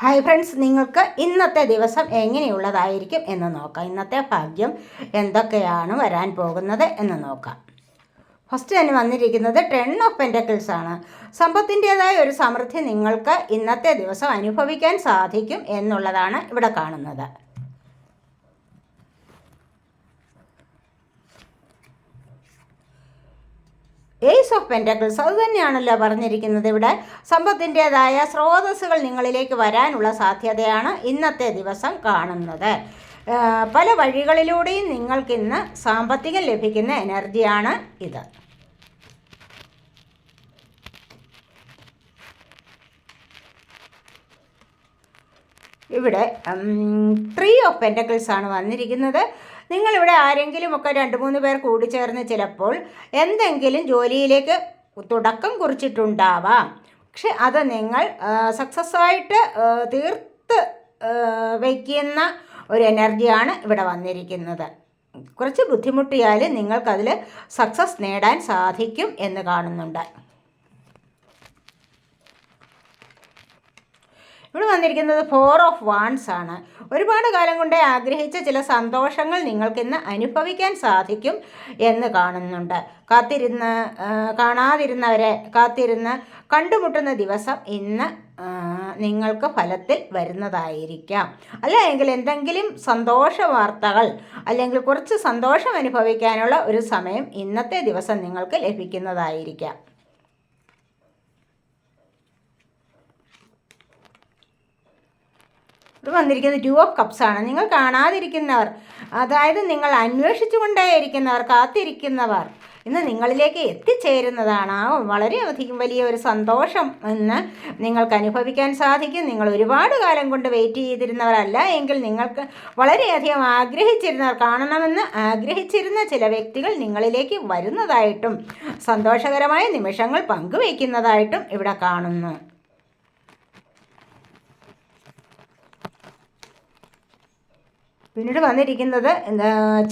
Hi friends നിങ്ങൾക്ക് ഇന്നത്തെ ദിവസം എങ്ങനെയുള്ളതായിരിക്കും എന്ന് നോക്കാം. ഇന്നത്തെ ഭാഗ്യം എന്തൊക്കെയാണ് വരാൻ പോകുന്നത് എന്ന് നോക്കാം. ഫസ്റ്റ് തന്നെ വന്നിരിക്കുന്നത് ടെൺ ഓഫ് പെന്റക്കിൾസ് ആണ്. സമ്പത്തിന്റെതായ ഒരു സമൃദ്ധി നിങ്ങൾക്ക് ഇന്നത്തെ ദിവസം അനുഭവിക്കാൻ സാധിക്കും എന്നുള്ളതാണ് ഇവിടെ കാണുന്നത്. ഏസ് ഓഫ് പെന്റക്കിൾസ് അത് തന്നെയാണല്ലോ പറഞ്ഞിരിക്കുന്നത് ഇവിടെ. സമ്പത്തിന്റെതായ സ്രോതസ്സുകൾ നിങ്ങളിലേക്ക് വരാനുള്ള സാധ്യതയാണ് ഇന്നത്തെ ദിവസം കാണുന്നത്. പല വഴികളിലൂടെയും നിങ്ങൾക്കിന്ന് സാമ്പത്തികം ലഭിക്കുന്ന എനർജിയാണ് ഇത്. ഇവിടെ ത്രീ ഓഫ് പെന്റക്കിൾസ് ആണ് വന്നിരിക്കുന്നത്. നിങ്ങളിവിടെ ആരെങ്കിലും ഒക്കെ രണ്ട് മൂന്ന് പേർ കൂടി ചേർന്ന് ചിലപ്പോൾ എന്തെങ്കിലും ജോലിയിലേക്ക് തുടക്കം കുറിച്ചിട്ടുണ്ടാവാം. പക്ഷെ അത് നിങ്ങൾ സക്സസ് ആയിട്ട് തീർത്ത് വയ്ക്കുന്ന ഒരു എനർജിയാണ് ഇവിടെ വന്നിരിക്കുന്നത്. കുറച്ച് ബുദ്ധിമുട്ടിയാൽ നിങ്ങൾക്കതിൽ സക്സസ് നേടാൻ സാധിക്കും എന്ന് കാണുന്നുണ്ട്. ഇവിടെ വന്നിരിക്കുന്നത് ഫോർ ഓഫ് വാൻസ് ആണ്. ഒരുപാട് കാലം കൊണ്ടേ ആഗ്രഹിച്ച ചില സന്തോഷങ്ങൾ നിങ്ങൾക്കിന്ന് അനുഭവിക്കാൻ സാധിക്കും എന്ന് കാണുന്നുണ്ട്. കാത്തിരുന്ന് കാണാതിരുന്നവരെ കാത്തിരുന്ന് കണ്ടുമുട്ടുന്ന ദിവസം ഇന്ന് നിങ്ങൾക്ക് ഫലത്തിൽ വരുന്നതായിരിക്കാം. അല്ലെങ്കിൽ എന്തെങ്കിലും സന്തോഷ വാർത്തകൾ അല്ലെങ്കിൽ കുറച്ച് സന്തോഷം അനുഭവിക്കാനുള്ള ഒരു സമയം ഇന്നത്തെ ദിവസം നിങ്ങൾക്ക് ലഭിക്കുന്നതായിരിക്കാം. ഇത് വന്നിരിക്കുന്നത് ടു ഓഫ് കപ്സ് ആണ്. നിങ്ങൾ കാണാതിരിക്കുന്നവർ അതായത് നിങ്ങൾ അന്വേഷിച്ചു കൊണ്ടേയിരിക്കുന്നവർ കാത്തിരിക്കുന്നവർ ഇന്ന് നിങ്ങളിലേക്ക് എത്തിച്ചേരുന്നതാണ്. ആ വളരെയധികം വലിയ ഒരു സന്തോഷം എന്ന് നിങ്ങൾക്ക് അനുഭവിക്കാൻ സാധിക്കും. നിങ്ങൾ ഒരുപാട് കാലം കൊണ്ട് വെയിറ്റ് ചെയ്തിരുന്നവരല്ല എങ്കിൽ നിങ്ങൾക്ക് വളരെയധികം ആഗ്രഹിച്ചിരുന്നവർ കാണണമെന്ന് ആഗ്രഹിച്ചിരുന്ന ചില വ്യക്തികൾ നിങ്ങളിലേക്ക് വരുന്നതായിട്ടും സന്തോഷകരമായ നിമിഷങ്ങൾ പങ്കുവയ്ക്കുന്നതായിട്ടും ഇവിടെ കാണുന്നു. പിന്നീട് വന്നിരിക്കുന്നത്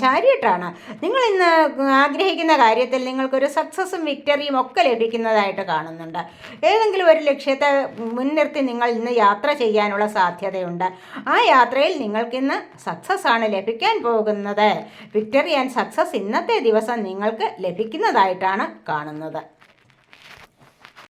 ചാരിയട്ടാണ് നിങ്ങൾ ഇന്ന് ആഗ്രഹിക്കുന്ന കാര്യത്തിൽ നിങ്ങൾക്കൊരു സക്സസും വിക്ടറിയും ഒക്കെ ലഭിക്കുന്നതായിട്ട് കാണുന്നുണ്ട്. ഏതെങ്കിലും ഒരു ലക്ഷ്യത്തെ മുൻനിർത്തി നിങ്ങൾ ഇന്ന് യാത്ര ചെയ്യാനുള്ള സാധ്യതയുണ്ട്. ആ യാത്രയിൽ നിങ്ങൾക്കിന്ന് സക്സസ് ആണ് ലഭിക്കാൻ പോകുന്നത്. വിക്ടറി ആൻഡ് സക്സസ് ഇന്നത്തെ ദിവസം നിങ്ങൾക്ക് ലഭിക്കുന്നതായിട്ടാണ് കാണുന്നത്.